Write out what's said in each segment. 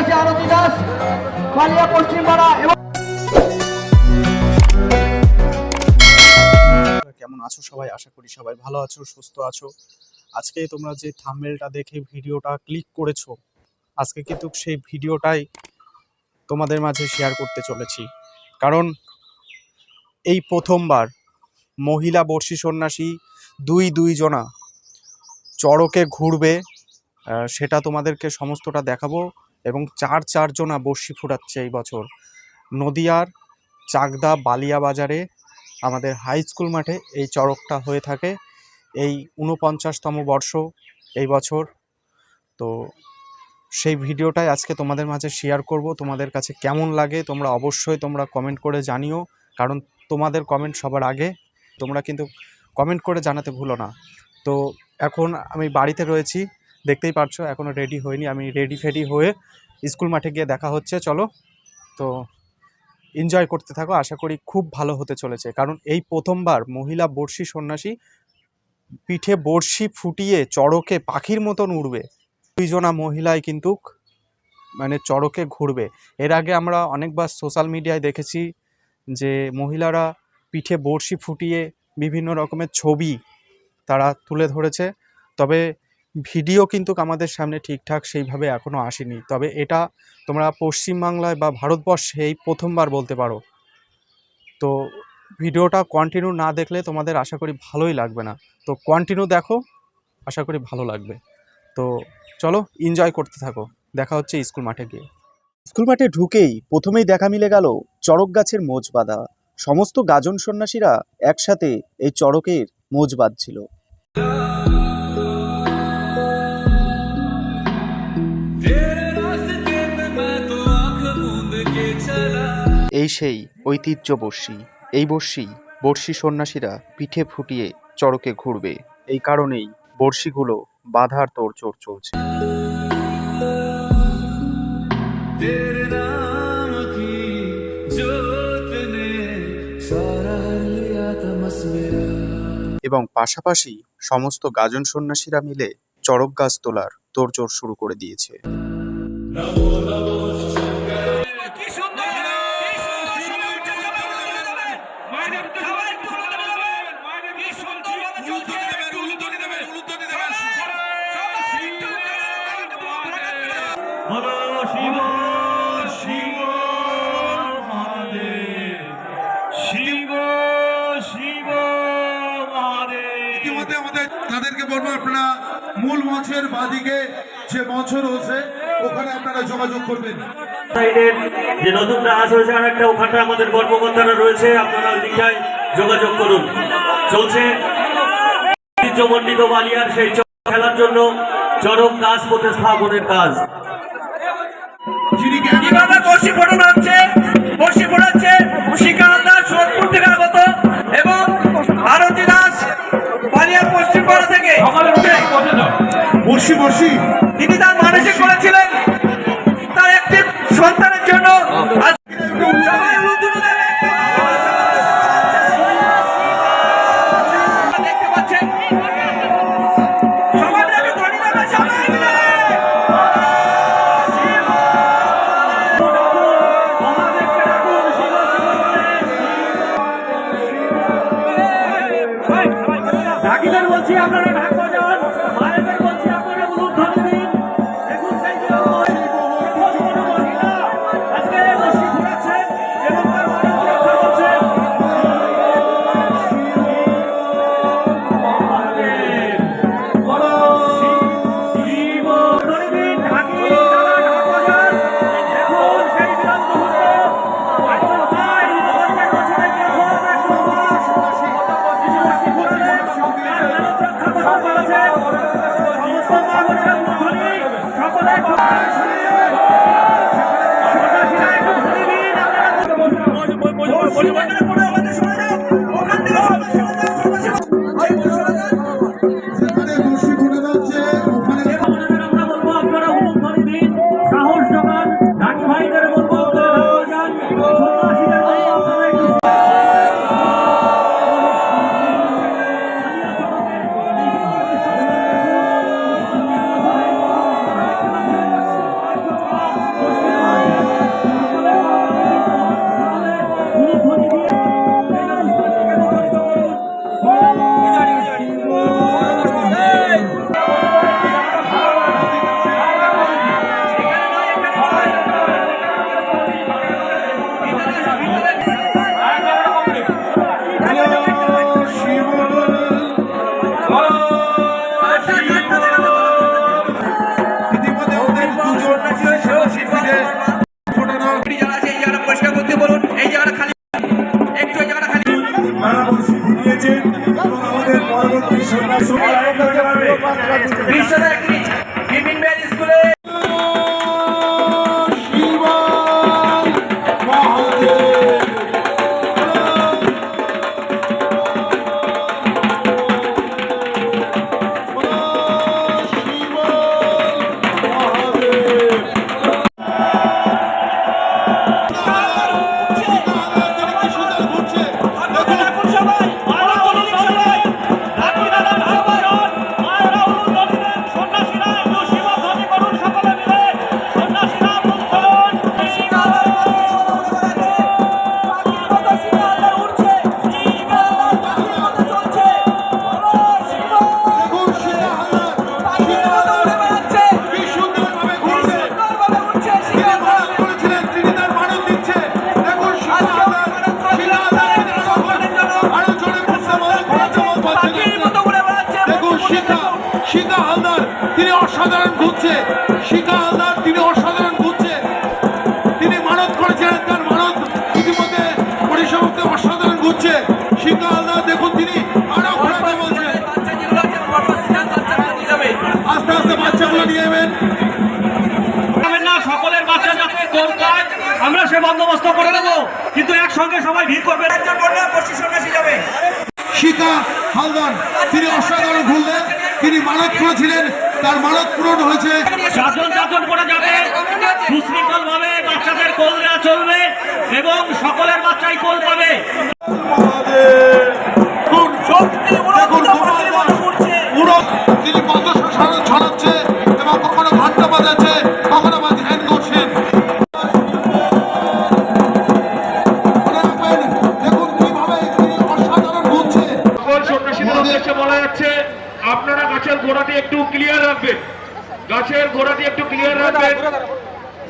আরতি দাস এবং কেমন আছো সবাই? আশা করি সবাই ভালো আছো, সুস্থ আছো। আজকে তোমরা যে থামেলটা দেখে ভিডিওটা ক্লিক করেছ, আজকে কিন্তু সেই ভিডিওটাই তোমাদের মাঝে শেয়ার করতে চলেছি। কারণ এই প্রথমবার মহিলা বর্ষী সন্ন্যাসী দুই দুই জনা চড়কে ঘুরবে সেটা তোমাদেরকে সমস্তটা দেখাবো। এবং চার চারজনা বর্ষি ফুটাচ্ছে এই বছর। নদিয়ার চাকদা বালিয়া বাজারে আমাদের হাই স্কুল মাঠে এই চড়কটা হয়ে থাকে। এই ঊনপঞ্চাশতম বর্ষ এই বছর। তো সেই ভিডিওটাই আজকে তোমাদের মাঝে শেয়ার করব। তোমাদের কাছে কেমন লাগে তোমরা অবশ্যই তোমরা কমেন্ট করে জানিও, কারণ তোমাদের কমেন্ট সবার আগে। তোমরা কিন্তু কমেন্ট করে জানাতে ভুলো না। তো এখন আমি বাড়িতে রয়েছি। দেখতেই পারছ এখনও রেডি হইনি আমি রেডি ফেডি হয়ে স্কুল মাঠে গিয়ে দেখা হচ্ছে, চলো। তো এনজয় করতে থাকো, আশা করি খুব ভালো হতে চলেছে। কারণ এই প্রথমবার মহিলা বর্ষি সন্ন্যাসী পিঠে বড়শি ফুটিয়ে চড়কে পাখির মতন উড়বে। দুইজনা মহিলাই কিন্তু মানে চড়কে ঘুরবে। এর আগে আমরা অনেকবার সোশ্যাল মিডিয়ায় দেখেছি যে মহিলারা পিঠে বড়শি ফুটিয়ে বিভিন্ন রকমের ছবি তারা তুলে ধরেছে। তবে ভিডিও কিন্তু আমাদের সামনে ঠিকঠাক সেইভাবে এখনও আসেনি। তবে এটা তোমরা পশ্চিমবাংলায় বা ভারতবর্ষে এই প্রথমবার বলতে পারো। তো ভিডিওটা কন্টিনিউ না দেখলে তোমাদের আশা করি ভালোই লাগবে না। তো কন্টিনিউ দেখো, আশা করি ভালো লাগবে। তো চলো এনজয় করতে থাকো। দেখা হচ্ছে স্কুল মাঠে গিয়ে। স্কুল মাঠে ঢুকেই প্রথমেই দেখা মিলে গেল চড়ক গাছের মোজ বাঁধা। সমস্ত গাজন সন্ন্যাসীরা একসাথে এই চড়কের মোজ বাঁধছিল। এই সেই ঐতিহ্য বর্ষি এই বর্ষি বর্ষি সন্ন্যাসীরা পিঠে ফুটিয়ে চড়কে ঘুরবে। এই কারণেই বর্ষিগুলো বাধার তোড়জোড় চলছে। এবং পাশাপাশি সমস্ত গাজন সন্ন্যাসীরা মিলে চড়ক গাছ তোলার তোড়জোড় শুরু করে দিয়েছে। ইতিমধ্যে আমাদের তাদেরকে বলব আপনারা মূল মঞ্চের বাদিকে যে মঞ্চ রয়েছে ওখানে আপনারা যোগাযোগ করবেন। যে নতুন রাজ হয়েছে আর একটা ওখানটা আমাদের কর্মকর্তারা রয়েছে আপনারা ওই দিকটায় যোগাযোগ করুন। চলছে ঐতিহ্যমণ্ডিত বালিয়ার সেই খেলার জন্য চরম কাজ প্রতিস্থাপনের কাজ। যিনি বর্ষি ফোটানো বর্ষি বর্ষি। তিনি তার মানসিক করেছিলেন। সকলে বাচ্চাগুলো নিয়ে নেবেন। যাবেন না সকলের বাচ্চা যাতে কোন আমরা সে বন্দোবস্ত করে দেবো কিন্তু একসঙ্গে সবাই ভিড় করবে একজন বললে পশ্চিম সন্ন্যাসী যাবে। শিকা হালদার তিনি অসাধারণ ঘুরলেন তিনি মানত করেছিলেন তার মানত পূরণ হয়েছে। চারজন চারজন করে যাবে সুশৃঙ্খল ভাবে বাচ্চাদের কোল দেওয়া চলবে এবং সকলের বাচ্চাই কোল পাবে। বলা যাচ্ছে আপনারা গাছের গোড়াটি একটু ক্লিয়ার রাখবেন। গাছের গোড়াটি একটু ক্লিয়ার রাখবেন।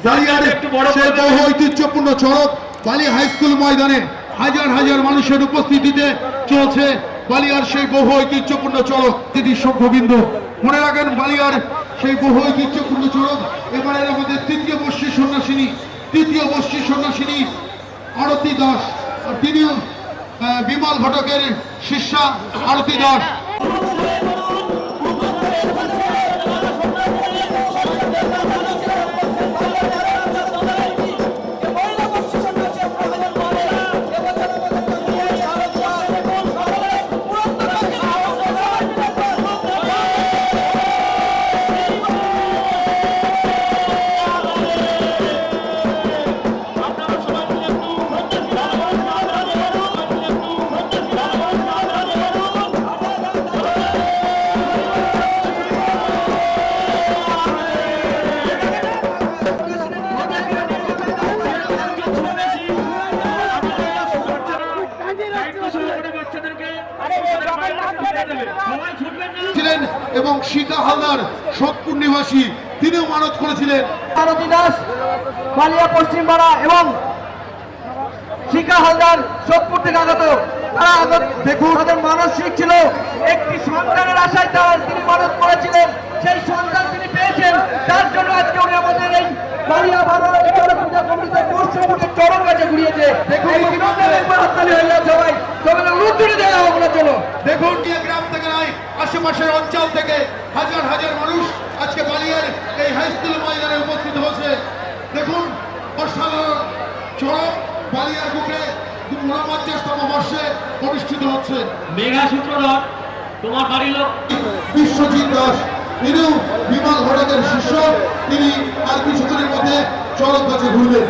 জালিয়ার একটু বড় করে সেই দেবেন। বহু ঐতিহ্যপূর্ণ চড়ক বালি হাই স্কুল ময়দানে হাজার হাজার মানুষের উপস্থিতিতে চলছে। বালিয়ার সেই বহু ঐতিহ্যপূর্ণ চড়ক তিনি সভ্যবিন্দু মনে রাখেন বালিয়ার সেই বহু ঐতিহ্যপূর্ণ চড়ক এবারের আমাদের তৃতীয় বর্ষী সন্ন্যাসিনী, তৃতীয় বর্ষী সন্ন্যাসিনী, আরতি দাস আর তিনিও বিমল ঘটকের শিষ্যা, আরতি দাস। ছিলেন এবং সীতা হালদার সোদপুর নিবাসী তিনিও মানত করেছিলেন। ভারতী দাস বালিয়া পশ্চিমপাড়া এবং শিখা হালদার সোদপুর থেকে আগত। তারা আগত দেখুন তাদের মানসিক ছিল। একটি সন্তানের আশায় তারা তিনি মানত করেছিলেন। সেই সন্তান তিনি পেয়েছেন। তার জন্য আজকে উনি আমাদের এই বালিয়া ভারত চরক পূজা কমিটিতে পশ্চিমবঙ্গে চরম কাছে ঘুরিয়েছে। দেখুন এই বিনোদনের একবার হাততালি হয়ে যাবে সবাই। সবাই উত্তরে দেওয়া হোক না চলো। দেখুন আশেপাশের অঞ্চল থেকে হাজার হাজার মানুষ আজকে বালিয়ার এই হাই স্কুল ময়দানে উপস্থিত হয়েছে। দেখুন অসাধারণ চড়ক বালিয়ার বুকে ঊনপঞ্চাশতম বর্ষে অনুষ্ঠিত হচ্ছে। মেঘা সূত্রধর তোমার বাড়ির লোক। বিশ্বজিৎ দাস তিনিও বিমল ঘটকের শিষ্য। তিনি আর কিছুদিনের মধ্যে চড়ক গাছে ঘুরবেন।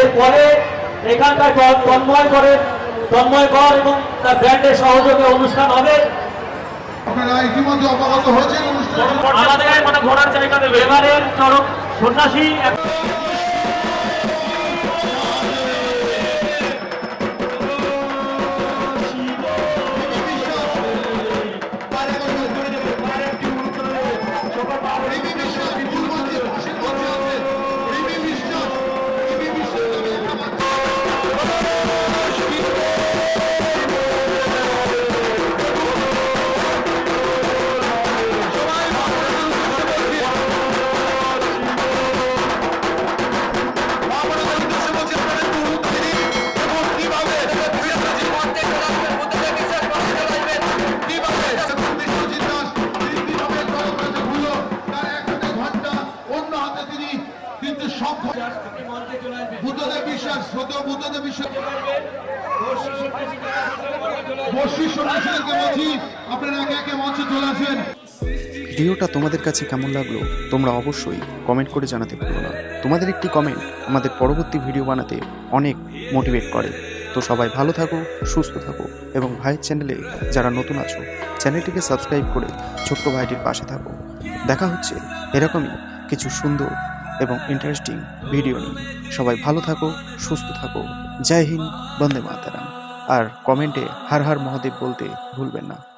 এরপরে এখানকার তন্ময় করে তন্ময় কর এবং তার ব্র্যান্ডের সহযোগে অনুষ্ঠান হবে। আপনারা ইতিমধ্যে অবগত হয়েছেন আমাদের মানে ঘোরার জায়গা দেবে। এবারের চরক সন্ন্যাসী ভিডিওটা তোমাদের কাছে কেমন লাগল, তোমরা অবশ্যই কমেন্ট করে জানাতে ভুলো না। তোমাদের একটি কমেন্ট আমাদের পরবর্তী ভিডিও বানাতে অনেক মোটিভেট করে। তো সবাই ভালো থাকো, সুস্থ থাকো এবং ভাইয়ের চ্যানেলে যারা নতুন আছো চ্যানেলটিকে সাবস্ক্রাইব করে ছোট্ট ভাইটির পাশে থাকো। দেখা হচ্ছে এরকমই কিছু সুন্দর এবং ইন্টারেস্টিং ভিডিও নিয়ে। সবাই ভালো থাকো, সুস্থ থাকো। জয় হিন্দ, বন্দে মাতারাম। আর কমেন্টে হার হার মহাদেব বলতে ভুলবেন না।